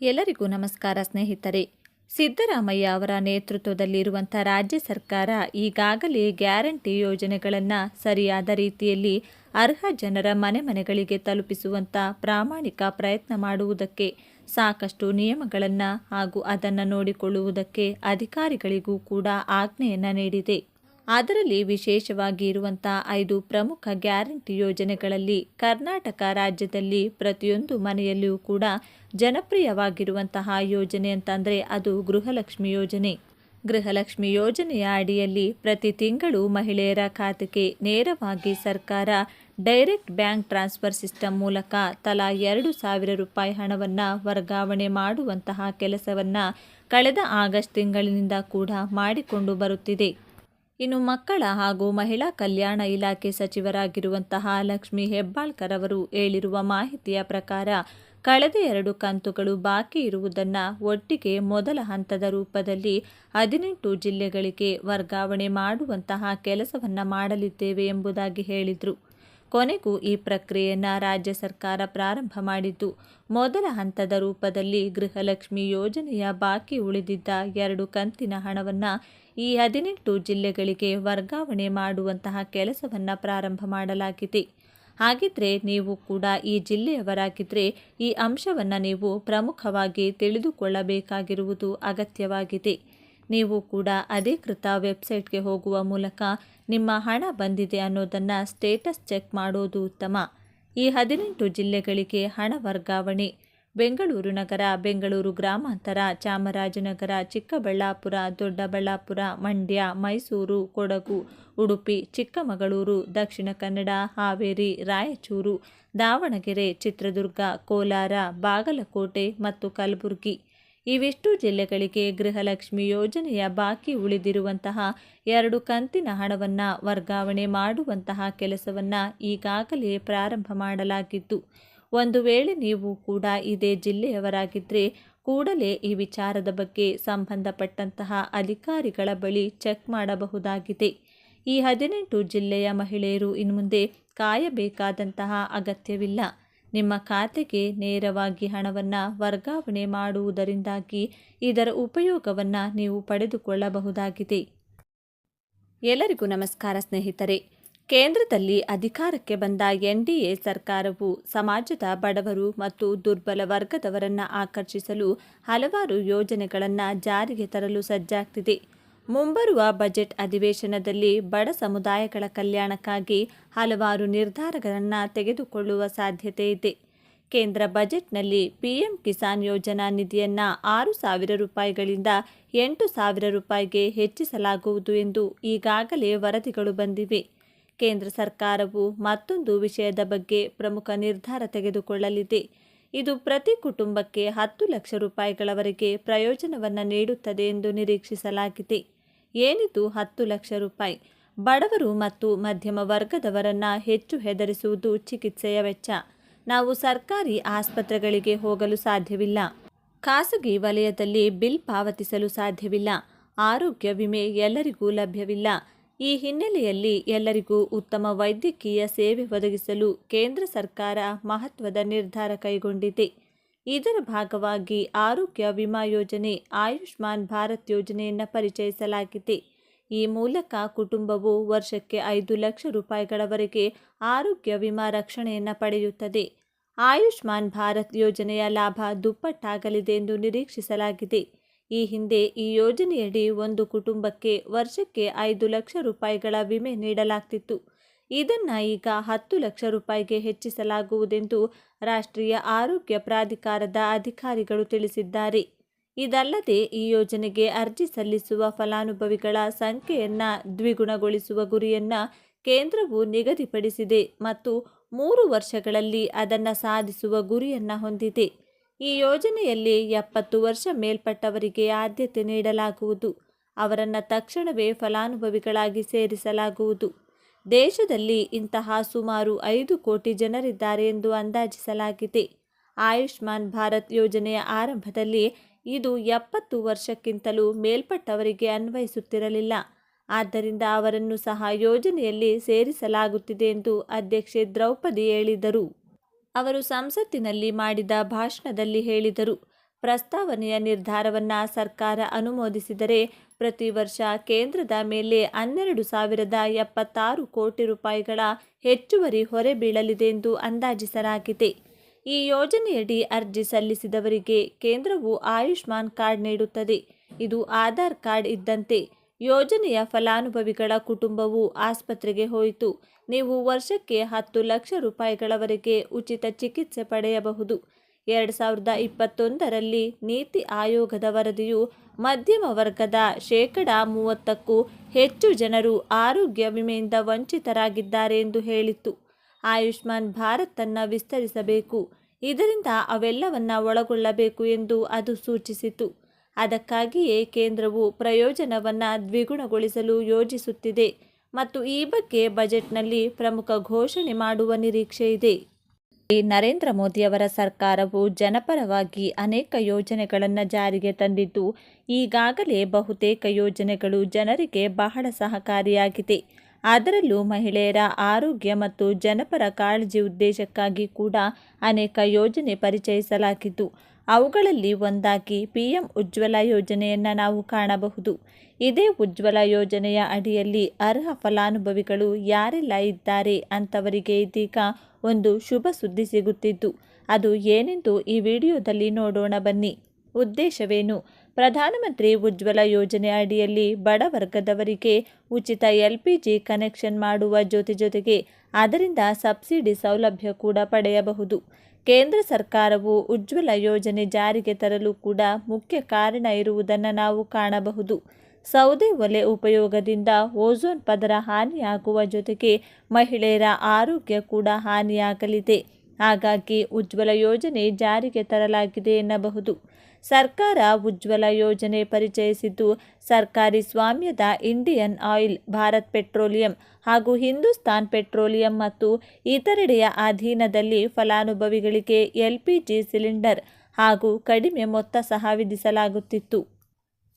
ಎಲ್ಲರಿಗೂ ನಮಸ್ಕಾರ ಸ್ನೇಹಿತರೆ. ಸಿದ್ದರಾಮಯ್ಯ ಅವರ ನೇತೃತ್ವದಲ್ಲಿರುವಂಥ ರಾಜ್ಯ ಸರ್ಕಾರ ಈಗಾಗಲೇ ಗ್ಯಾರಂಟಿ ಯೋಜನೆಗಳನ್ನು ಸರಿಯಾದ ರೀತಿಯಲ್ಲಿ ಅರ್ಹ ಜನರ ಮನೆ ಮನೆಗಳಿಗೆ ತಲುಪಿಸುವಂಥ ಪ್ರಾಮಾಣಿಕ ಪ್ರಯತ್ನ ಮಾಡುವುದಕ್ಕೆ ಸಾಕಷ್ಟು ನಿಯಮಗಳನ್ನು ಹಾಗೂ ಅದನ್ನು ನೋಡಿಕೊಳ್ಳುವುದಕ್ಕೆ ಅಧಿಕಾರಿಗಳಿಗೂ ಕೂಡ ಆಜ್ಞೆಯನ್ನು ನೀಡಿದೆ. ಅದರಲ್ಲಿ ವಿಶೇಷವಾಗಿ ಇರುವಂಥ ಐದು ಪ್ರಮುಖ ಗ್ಯಾರಂಟಿ ಯೋಜನೆಗಳಲ್ಲಿ ಕರ್ನಾಟಕ ರಾಜ್ಯದಲ್ಲಿ ಪ್ರತಿಯೊಂದು ಮನೆಯಲ್ಲಿಯೂ ಕೂಡ ಜನಪ್ರಿಯವಾಗಿರುವಂತಹ ಯೋಜನೆ ಅಂತಂದರೆ ಅದು ಗೃಹಲಕ್ಷ್ಮಿ ಯೋಜನೆ. ಗೃಹಲಕ್ಷ್ಮಿ ಯೋಜನೆಯ ಅಡಿಯಲ್ಲಿ ಪ್ರತಿ ತಿಂಗಳು ಮಹಿಳೆಯರ ಖಾತೆಗೆ ನೇರವಾಗಿ ಸರ್ಕಾರ ಡೈರೆಕ್ಟ್ ಬ್ಯಾಂಕ್ ಟ್ರಾನ್ಸ್ಫರ್ ಸಿಸ್ಟಮ್ ಮೂಲಕ ತಲಾ ಎರಡು ಸಾವಿರ ರೂಪಾಯಿ ಹಣವನ್ನು ವರ್ಗಾವಣೆ ಮಾಡುವಂತಹ ಕೆಲಸವನ್ನು ಕಳೆದ ಆಗಸ್ಟ್ ತಿಂಗಳಿನಿಂದ ಕೂಡ ಮಾಡಿಕೊಂಡು ಬರುತ್ತಿದೆ. ಇನ್ನು ಮಕ್ಕಳ ಹಾಗೂ ಮಹಿಳಾ ಕಲ್ಯಾಣ ಇಲಾಖೆ ಸಚಿವರಾಗಿರುವಂತಹ ಲಕ್ಷ್ಮಿ ಹೆಬ್ಬಾಳ್ಕರ್ ಅವರು ಹೇಳಿರುವ ಮಾಹಿತಿಯ ಪ್ರಕಾರ ಕಳೆದ ಎರಡು ಕಂತುಗಳು ಬಾಕಿ ಇರುವುದನ್ನು ಒಟ್ಟಿಗೆ ಮೊದಲ ಹಂತದ ರೂಪದಲ್ಲಿ ಹದಿನೆಂಟು ಜಿಲ್ಲೆಗಳಿಗೆ ವರ್ಗಾವಣೆ ಮಾಡುವಂತಹ ಕೆಲಸವನ್ನು ಮಾಡಲಿದ್ದೇವೆ ಎಂಬುದಾಗಿ ಹೇಳಿದರು. ಕೊನೆಗೂ ಈ ಪ್ರಕ್ರಿಯೆಯನ್ನು ರಾಜ್ಯ ಸರ್ಕಾರ ಪ್ರಾರಂಭ ಮಾಡಿತು ಮೊದಲ ಹಂತದ ರೂಪದಲ್ಲಿ ಗೃಹಲಕ್ಷ್ಮಿ ಯೋಜನೆಯ ಬಾಕಿ ಉಳಿದಿದ್ದ ಎರಡು ಕಂತಿನ ಹಣವನ್ನು ಈ ಹದಿನೆಂಟು ಜಿಲ್ಲೆಗಳಿಗೆ ವರ್ಗಾವಣೆ ಮಾಡುವಂತಹ ಕೆಲಸವನ್ನು ಪ್ರಾರಂಭ ಮಾಡಲಾಗಿದೆ. ಹಾಗಿದ್ರೆ ನೀವು ಕೂಡ ಈ ಜಿಲ್ಲೆಯವರಾಗಿದ್ದರೆ ಈ ಅಂಶವನ್ನು ನೀವು ಪ್ರಮುಖವಾಗಿ ತಿಳಿದುಕೊಳ್ಳಬೇಕಾಗಿರುವುದು ಅಗತ್ಯವಾಗಿದೆ. ನೀವು ಕೂಡ ಅಧಿಕೃತ ವೆಬ್ಸೈಟ್ಗೆ ಹೋಗುವ ಮೂಲಕ ನಿಮ್ಮ ಹಣ ಬಂದಿದೆ ಅನ್ನೋದನ್ನು ಸ್ಟೇಟಸ್ ಚೆಕ್ ಮಾಡೋದು ಉತ್ತಮ. ಈ ಹದಿನೆಂಟು ಜಿಲ್ಲೆಗಳಿಗೆ ಹಣ ವರ್ಗಾವಣೆ. ಬೆಂಗಳೂರು ನಗರ, ಬೆಂಗಳೂರು ಗ್ರಾಮಾಂತರ, ಚಾಮರಾಜನಗರ, ಚಿಕ್ಕಬಳ್ಳಾಪುರ, ದೊಡ್ಡಬಳ್ಳಾಪುರ, ಮಂಡ್ಯ, ಮೈಸೂರು, ಕೊಡಗು, ಉಡುಪಿ, ಚಿಕ್ಕಮಗಳೂರು, ದಕ್ಷಿಣ ಕನ್ನಡ, ಹಾವೇರಿ, ರಾಯಚೂರು, ದಾವಣಗೆರೆ, ಚಿತ್ರದುರ್ಗ, ಕೋಲಾರ, ಬಾಗಲಕೋಟೆ ಮತ್ತು ಕಲಬುರಗಿ. ಇವಿಷ್ಟು ಜಿಲ್ಲೆಗಳಿಗೆ ಗೃಹಲಕ್ಷ್ಮಿ ಯೋಜನೆಯ ಬಾಕಿ ಉಳಿದಿರುವಂತಹ ಎರಡು ಕಂತಿನ ಹಣವನ್ನು ವರ್ಗಾವಣೆ ಮಾಡುವಂತಹ ಕೆಲಸವನ್ನು ಈಗಾಗಲೇ ಪ್ರಾರಂಭ ಮಾಡಲಾಗಿತ್ತು ಒಂದು ವೇಳೆ ನೀವು ಕೂಡ ಇದೇ ಜಿಲ್ಲೆಯವರಾಗಿದ್ದರೆ ಕೂಡಲೇ ಈ ವಿಚಾರದ ಬಗ್ಗೆ ಸಂಬಂಧಪಟ್ಟಂತಹ ಅಧಿಕಾರಿಗಳ ಬಳಿ ಚೆಕ್ ಮಾಡಬಹುದಾಗಿದೆ. ಈ ಹದಿನೆಂಟು ಜಿಲ್ಲೆಯ ಮಹಿಳೆಯರು ಇನ್ಮುಂದೆ ಕಾಯಬೇಕಾದಂತಹ ಅಗತ್ಯವಿಲ್ಲ. ನಿಮ್ಮ ಖಾತೆಗೆ ನೇರವಾಗಿ ಹಣವನ್ನು ವರ್ಗಾವಣೆ ಮಾಡುವುದರಿಂದಾಗಿ ಇದರ ಉಪಯೋಗವನ್ನು ನೀವು ಪಡೆದುಕೊಳ್ಳಬಹುದಾಗಿದೆ. ಎಲ್ಲರಿಗೂ ನಮಸ್ಕಾರ ಸ್ನೇಹಿತರೆ. ಕೇಂದ್ರದಲ್ಲಿ ಅಧಿಕಾರಕ್ಕೆ ಬಂದ ಎನ್ಡಿಎ ಸರ್ಕಾರವು ಸಮಾಜದ ಬಡವರು ಮತ್ತು ದುರ್ಬಲ ವರ್ಗದವರನ್ನು ಆಕರ್ಷಿಸಲು ಹಲವಾರು ಯೋಜನೆಗಳನ್ನು ಜಾರಿಗೆ ತರಲು ಸಜ್ಜಾಗ್ತಿದೆ. ಮುಂಬರುವ ಬಜೆಟ್ ಅಧಿವೇಶನದಲ್ಲಿ ಬಡ ಸಮುದಾಯಗಳ ಕಲ್ಯಾಣಕ್ಕಾಗಿ ಹಲವಾರು ನಿರ್ಧಾರಗಳನ್ನು ತೆಗೆದುಕೊಳ್ಳುವ ಸಾಧ್ಯತೆ ಇದೆ. ಕೇಂದ್ರ ಬಜೆಟ್ನಲ್ಲಿ ಪಿಎಂ ಕಿಸಾನ್ ಯೋಜನಾ ನಿಧಿಯನ್ನು ಆರು ಸಾವಿರ ರೂಪಾಯಿಗಳಿಂದ ಎಂಟು ಸಾವಿರ ರೂಪಾಯಿಗೆ ಹೆಚ್ಚಿಸಲಾಗುವುದು ಎಂದು ಈಗಾಗಲೇ ವರದಿಗಳು ಬಂದಿವೆ. ಕೇಂದ್ರ ಸರ್ಕಾರವು ಮತ್ತೊಂದು ವಿಷಯದ ಬಗ್ಗೆ ಪ್ರಮುಖ ನಿರ್ಧಾರ ತೆಗೆದುಕೊಳ್ಳಲಿದೆ. ಇದು ಪ್ರತಿ ಕುಟುಂಬಕ್ಕೆ ಹತ್ತು ಲಕ್ಷ ರೂಪಾಯಿಗಳವರೆಗೆ ಪ್ರಯೋಜನವನ್ನು ನೀಡುತ್ತದೆ ಎಂದು ನಿರೀಕ್ಷಿಸಲಾಗಿದೆ. ಏನಿದು ಹತ್ತು ಲಕ್ಷ ರೂಪಾಯಿ? ಬಡವರು ಮತ್ತು ಮಧ್ಯಮ ವರ್ಗದವರನ್ನು ಹೆಚ್ಚು ಹೆದರಿಸುವುದು ಚಿಕಿತ್ಸೆಯ ವೆಚ್ಚ. ನಾವು ಸರ್ಕಾರಿ ಆಸ್ಪತ್ರೆಗಳಿಗೆ ಹೋಗಲು ಸಾಧ್ಯವಿಲ್ಲ. ಖಾಸಗಿ ವಲಯದಲ್ಲಿ ಬಿಲ್ ಪಾವತಿಸಲು ಸಾಧ್ಯವಿಲ್ಲ. ಆರೋಗ್ಯ ವಿಮೆ ಎಲ್ಲರಿಗೂ ಲಭ್ಯವಿಲ್ಲ. ಈ ಹಿನ್ನೆಲೆಯಲ್ಲಿ ಎಲ್ಲರಿಗೂ ಉತ್ತಮ ವೈದ್ಯಕೀಯ ಸೇವೆ ಒದಗಿಸಲು ಕೇಂದ್ರ ಸರ್ಕಾರ ಮಹತ್ವದ ನಿರ್ಧಾರ ಕೈಗೊಂಡಿದೆ. ಇದರ ಭಾಗವಾಗಿ ಆರೋಗ್ಯ ವಿಮಾ ಯೋಜನೆ, ಆಯುಷ್ಮಾನ್ ಭಾರತ್ ಯೋಜನೆಯನ್ನು ಪರಿಚಯಿಸಲಾಗಿದೆ. ಈ ಮೂಲಕ ಕುಟುಂಬವು ವರ್ಷಕ್ಕೆ ಐದು ಲಕ್ಷ ರೂಪಾಯಿಗಳವರೆಗೆ ಆರೋಗ್ಯ ವಿಮಾ ರಕ್ಷಣೆಯನ್ನು ಪಡೆಯುತ್ತದೆ. ಆಯುಷ್ಮಾನ್ ಭಾರತ್ ಯೋಜನೆಯ ಲಾಭ ದುಪ್ಪಟ್ಟಾಗಲಿದೆ ಎಂದು ನಿರೀಕ್ಷಿಸಲಾಗಿದೆ. ಈ ಹಿಂದೆ ಈ ಯೋಜನೆಯಡಿ ಒಂದು ಕುಟುಂಬಕ್ಕೆ ವರ್ಷಕ್ಕೆ ಐದು ಲಕ್ಷ ರೂಪಾಯಿಗಳ ವಿಮೆ ನೀಡಲಾಗ್ತಿತ್ತು. ಇದನ್ನು ಈಗ ಹತ್ತು ಲಕ್ಷ ರೂಪಾಯಿಗೆ ಹೆಚ್ಚಿಸಲಾಗುವುದೆಂದು ರಾಷ್ಟ್ರೀಯ ಆರೋಗ್ಯ ಪ್ರಾಧಿಕಾರದ ಅಧಿಕಾರಿಗಳು ತಿಳಿಸಿದ್ದಾರೆ. ಇದಲ್ಲದೆ ಈ ಯೋಜನೆಗೆ ಅರ್ಜಿ ಸಲ್ಲಿಸುವ ಫಲಾನುಭವಿಗಳ ಸಂಖ್ಯೆಯನ್ನು ದ್ವಿಗುಣಗೊಳಿಸುವ ಗುರಿಯನ್ನು ಕೇಂದ್ರವು ನಿಗದಿಪಡಿಸಿದೆ ಮತ್ತು ಮೂರು ವರ್ಷಗಳಲ್ಲಿ ಅದನ್ನು ಸಾಧಿಸುವ ಗುರಿಯನ್ನು ಹೊಂದಿದೆ. ಈ ಯೋಜನೆಯಲ್ಲಿ ಎಪ್ಪತ್ತು ವರ್ಷ ಮೇಲ್ಪಟ್ಟವರಿಗೆ ಆದ್ಯತೆ ನೀಡಲಾಗುವುದು. ಅವರನ್ನು ತಕ್ಷಣವೇ ಫಲಾನುಭವಿಗಳಾಗಿ ಸೇರಿಸಲಾಗುವುದು. ದೇಶದಲ್ಲಿ ಇಂತಹ ಸುಮಾರು ಐದು ಕೋಟಿ ಜನರಿದ್ದಾರೆ ಎಂದು ಅಂದಾಜಿಸಲಾಗಿದೆ. ಆಯುಷ್ಮಾನ್ ಭಾರತ್ ಯೋಜನೆಯ ಆರಂಭದಲ್ಲಿ ಇದು ಎಪ್ಪತ್ತು ವರ್ಷಕ್ಕಿಂತಲೂ ಮೇಲ್ಪಟ್ಟವರಿಗೆ ಅನ್ವಯಿಸುತ್ತಿರಲಿಲ್ಲ. ಆದ್ದರಿಂದ ಅವರನ್ನು ಸಹ ಯೋಜನೆಯಲ್ಲಿ ಸೇರಿಸಲಾಗುತ್ತಿದೆ ಎಂದು ಅಧ್ಯಕ್ಷೆ ದ್ರೌಪದಿ ಹೇಳಿದರು. ಅವರು ಸಂಸತ್ತಿನಲ್ಲಿ ಮಾಡಿದ ಭಾಷಣದಲ್ಲಿ ಹೇಳಿದರು. ಪ್ರಸ್ತಾವನೆಯ ನಿರ್ಧಾರವನ್ನು ಸರ್ಕಾರ ಅನುಮೋದಿಸಿದರೆ ಪ್ರತಿ ವರ್ಷ ಕೇಂದ್ರದ ಮೇಲೆ ಹನ್ನೆರಡು ಸಾವಿರದ ಎಪ್ಪತ್ತಾರು ಕೋಟಿ ರೂಪಾಯಿಗಳ ಹೆಚ್ಚುವರಿ ಹೊರೆ ಬೀಳಲಿದೆ ಎಂದು ಅಂದಾಜಿಸಲಾಗಿದೆ. ಈ ಯೋಜನೆಯಡಿ ಅರ್ಜಿ ಸಲ್ಲಿಸಿದವರಿಗೆ ಕೇಂದ್ರವು ಆಯುಷ್ಮಾನ್ ಕಾರ್ಡ್ ನೀಡುತ್ತದೆ. ಇದು ಆಧಾರ್ ಕಾರ್ಡ್ ಇದ್ದಂತೆ ಯೋಜನೆಯ ಫಲಾನುಭವಿಗಳ ಕುಟುಂಬವು ಆಸ್ಪತ್ರೆಗೆ ಹೋಯಿತು. ನೀವು ವರ್ಷಕ್ಕೆ ಹತ್ತು ಲಕ್ಷ ರೂಪಾಯಿಗಳವರೆಗೆ ಉಚಿತ ಚಿಕಿತ್ಸೆ ಪಡೆಯಬಹುದು. ಎರಡು ಸಾವಿರದ ಇಪ್ಪತ್ತೊಂದರಲ್ಲಿ ನೀತಿ ಆಯೋಗದ ವರದಿಯು ಮಧ್ಯಮ ವರ್ಗದ ಶೇಕಡ ಮೂವತ್ತಕ್ಕೂ ಹೆಚ್ಚು ಜನರು ಆರೋಗ್ಯ ವಿಮೆಯಿಂದ ವಂಚಿತರಾಗಿದ್ದಾರೆ ಎಂದು ಹೇಳಿತ್ತು. ಆಯುಷ್ಮಾನ್ ಭಾರತನ್ನು ವಿಸ್ತರಿಸಬೇಕು. ಇದರಿಂದ ಅವೆಲ್ಲವನ್ನ ಒಳಗೊಳ್ಳಬೇಕು ಎಂದು ಅದು ಸೂಚಿಸಿತು. ಅದಕ್ಕಾಗಿಯೇ ಕೇಂದ್ರವು ಪ್ರಯೋಜನವನ್ನು ದ್ವಿಗುಣಗೊಳಿಸಲು ಯೋಜಿಸುತ್ತಿದೆ ಮತ್ತು ಈ ಬಗ್ಗೆ ಬಜೆಟ್ನಲ್ಲಿ ಪ್ರಮುಖ ಘೋಷಣೆ ಮಾಡುವ ನಿರೀಕ್ಷೆ ಇದೆ ನರೇಂದ್ರ ಮೋದಿಯವರ ಸರ್ಕಾರವು ಜನಪರವಾಗಿ ಅನೇಕ ಯೋಜನೆಗಳನ್ನು ಜಾರಿಗೆ ತಂದಿದ್ದು, ಈಗಾಗಲೇ ಬಹುತೇಕ ಯೋಜನೆಗಳು ಜನರಿಗೆ ಬಹಳ ಸಹಕಾರಿಯಾಗಿದೆ. ಅದರಲ್ಲೂ ಮಹಿಳೆಯರ ಆರೋಗ್ಯ ಮತ್ತು ಜನಪರ ಕಾಳಜಿ ಉದ್ದೇಶಕ್ಕಾಗಿ ಕೂಡ ಅನೇಕ ಯೋಜನೆ ಪರಿಚಯಿಸಲಾಗಿದ್ದು, ಅವುಗಳಲ್ಲಿ ಒಂದಾಗಿ ಪಿಎಂ ಉಜ್ವಲ ಯೋಜನೆಯನ್ನು ನಾವು ಕಾಣಬಹುದು. ಇದೇ ಉಜ್ವಲ ಯೋಜನೆಯ ಅಡಿಯಲ್ಲಿ ಅರ್ಹ ಫಲಾನುಭವಿಗಳು ಯಾರೆಲ್ಲ ಇದ್ದಾರೆ ಅಂಥವರಿಗೆ ಇದೀಗ ಒಂದು ಶುಭ ಸುದ್ದಿ ಸಿಗುತ್ತಿದ್ದು, ಅದು ಏನೆಂದು ಈ ವಿಡಿಯೋದಲ್ಲಿ ನೋಡೋಣ ಬನ್ನಿ. ಉದ್ದೇಶವೇನು? ಪ್ರಧಾನಮಂತ್ರಿ ಉಜ್ವಲ ಯೋಜನೆ ಅಡಿಯಲ್ಲಿ ಬಡ ವರ್ಗದವರಿಗೆ ಉಚಿತ ಎಲ್ ಪಿ ಜಿ ಕನೆಕ್ಷನ್ ಮಾಡುವ ಜೊತೆ ಜೊತೆಗೆ ಅದರಿಂದ ಸಬ್ಸಿಡಿ ಸೌಲಭ್ಯ ಕೂಡ ಪಡೆಯಬಹುದು. ಕೇಂದ್ರ ಸರ್ಕಾರವು ಉಜ್ವಲ ಯೋಜನೆ ಜಾರಿಗೆ ತರಲು ಕೂಡ ಮುಖ್ಯ ಕಾರಣ ಇರುವುದನ್ನು ನಾವು ಕಾಣಬಹುದು. ಸೌದೆ ಒಲೆ ಉಪಯೋಗದಿಂದ ಓಝೋನ್ ಪದರ ಹಾನಿಯಾಗುವ ಜೊತೆಗೆ ಮಹಿಳೆಯರ ಆರೋಗ್ಯ ಕೂಡ ಹಾನಿಯಾಗಲಿದೆ. ಹಾಗಾಗಿ ಉಜ್ವಲ ಯೋಜನೆ ಜಾರಿಗೆ ತರಲಾಗಿದೆ ಎನ್ನಬಹುದು. ಸರ್ಕಾರ ಉಜ್ವಲ ಯೋಜನೆ ಪರಿಚಯಿಸಿದ್ದು ಸರ್ಕಾರಿ ಸ್ವಾಮ್ಯದ ಇಂಡಿಯನ್ ಆಯಿಲ್, ಭಾರತ್ ಪೆಟ್ರೋಲಿಯಂ ಹಾಗೂ ಹಿಂದೂಸ್ತಾನ್ ಪೆಟ್ರೋಲಿಯಂ ಮತ್ತು ಇತರೆಡೆಯ ಅಧೀನದಲ್ಲಿ ಫಲಾನುಭವಿಗಳಿಗೆ ಎಲ್ ಪಿ ಜಿ ಸಿಲಿಂಡರ್ ಹಾಗೂ ಕಡಿಮೆ ಮೊತ್ತ ಸಹ ವಿಧಿಸಲಾಗುತ್ತಿತ್ತು.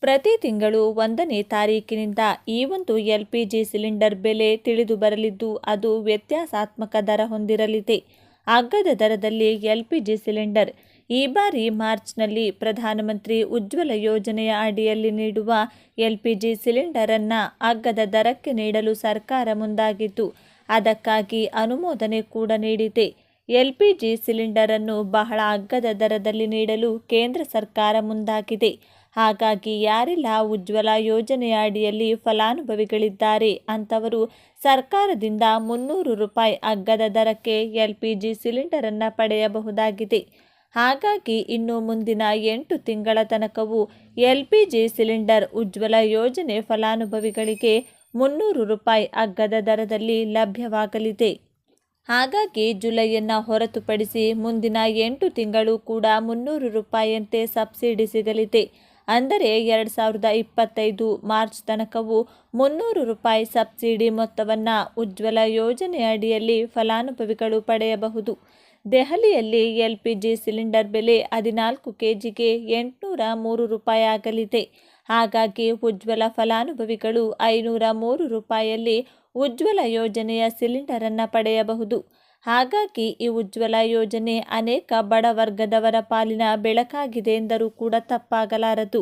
ಪ್ರತಿ ತಿಂಗಳು ಒಂದನೇ ತಾರೀಕಿನಿಂದ ಈ ಒಂದು ಎಲ್ ಸಿಲಿಂಡರ್ ಬೆಲೆ ತಿಳಿದು ಬರಲಿದ್ದು ಅದು ವ್ಯತ್ಯಾಸಾತ್ಮಕ ದರ ಹೊಂದಿರಲಿದೆ. ಅಗ್ಗದ ದರದಲ್ಲಿ ಎಲ್ ಸಿಲಿಂಡರ್ ಈ ಬಾರಿ ಮಾರ್ಚ್ನಲ್ಲಿ ಪ್ರಧಾನಮಂತ್ರಿ ಉಜ್ವಲ ಯೋಜನೆಯ ಅಡಿಯಲ್ಲಿ ನೀಡುವ ಎಲ್ ಪಿ ಜಿ ಸಿಲಿಂಡರನ್ನು ಅಗ್ಗದ ದರಕ್ಕೆ ನೀಡಲು ಸರ್ಕಾರ ಮುಂದಾಗಿದ್ದು, ಅದಕ್ಕಾಗಿ ಅನುಮೋದನೆ ಕೂಡ ನೀಡಿದೆ. ಎಲ್ ಪಿ ಜಿ ಸಿಲಿಂಡರನ್ನು ಬಹಳ ಅಗ್ಗದ ದರದಲ್ಲಿ ನೀಡಲು ಕೇಂದ್ರ ಸರ್ಕಾರ ಮುಂದಾಗಿದೆ. ಹಾಗಾಗಿ ಯಾರೆಲ್ಲ, ಉಜ್ವಲ ಯೋಜನೆಯ ಅಡಿಯಲ್ಲಿ ಫಲಾನುಭವಿಗಳಿದ್ದಾರೆ ಅಂಥವರು ಸರ್ಕಾರದಿಂದ ಮುನ್ನೂರು ರೂಪಾಯಿ ಅಗ್ಗದ ದರಕ್ಕೆ ಎಲ್ ಪಿ ಜಿ ಸಿಲಿಂಡರನ್ನು ಪಡೆಯಬಹುದಾಗಿದೆ. ಹಾಗಾಗಿ ಇನ್ನು ಮುಂದಿನ ಎಂಟು ತಿಂಗಳ ತನಕವೂ L P G cylinder Ujjwala ಯೋಜನೆ ಫಲಾನುಭವಿಗಳಿಗೆ ಮುನ್ನೂರು ರೂಪಾಯಿ ಅಗ್ಗದ ದರದಲ್ಲಿ ಲಭ್ಯವಾಗಲಿದೆ. ಹಾಗಾಗಿ ಜುಲೈಯನ್ನು ಹೊರತುಪಡಿಸಿ ಮುಂದಿನ ಎಂಟು ತಿಂಗಳು ಕೂಡ ಮುನ್ನೂರು ರೂಪಾಯಿಯಂತೆ ಸಬ್ಸಿಡಿ ಸಿಗಲಿದೆ. ಅಂದರೆ ಎರಡು ಸಾವಿರದ ಇಪ್ಪತ್ತೈದು ಮಾರ್ಚ್ ತನಕವೂ ಮುನ್ನೂರು ರೂಪಾಯಿ ಸಬ್ಸಿಡಿ ಮೊತ್ತವನ್ನು ಉಜ್ವಲ ಯೋಜನೆ ಅಡಿಯಲ್ಲಿ ಫಲಾನುಭವಿಗಳು ಪಡೆಯಬಹುದು. ದೆಹಲಿಯಲ್ಲಿ ಎಲ್ ಪಿ ಜಿ ಸಿಲಿಂಡರ್ ಬೆಲೆ ಹದಿನಾಲ್ಕು ಕೆ ಜಿಗೆ ಎಂಟುನೂರ ಮೂರು ರೂಪಾಯಿ ಆಗಲಿದೆ. ಹಾಗಾಗಿ ಉಜ್ವಲ ಫಲಾನುಭವಿಗಳು ಐನೂರ ಮೂರು ರೂಪಾಯಿಯಲ್ಲಿ ಉಜ್ವಲ ಯೋಜನೆಯ ಸಿಲಿಂಡರನ್ನು ಪಡೆಯಬಹುದು. ಹಾಗಾಗಿ ಈ ಉಜ್ವಲ ಯೋಜನೆ ಅನೇಕ ಬಡ ವರ್ಗದವರ ಪಾಲಿನ ಬೆಳಕಾಗಿದೆ ಎಂದರೂ ಕೂಡ ತಪ್ಪಾಗಲಾರದು.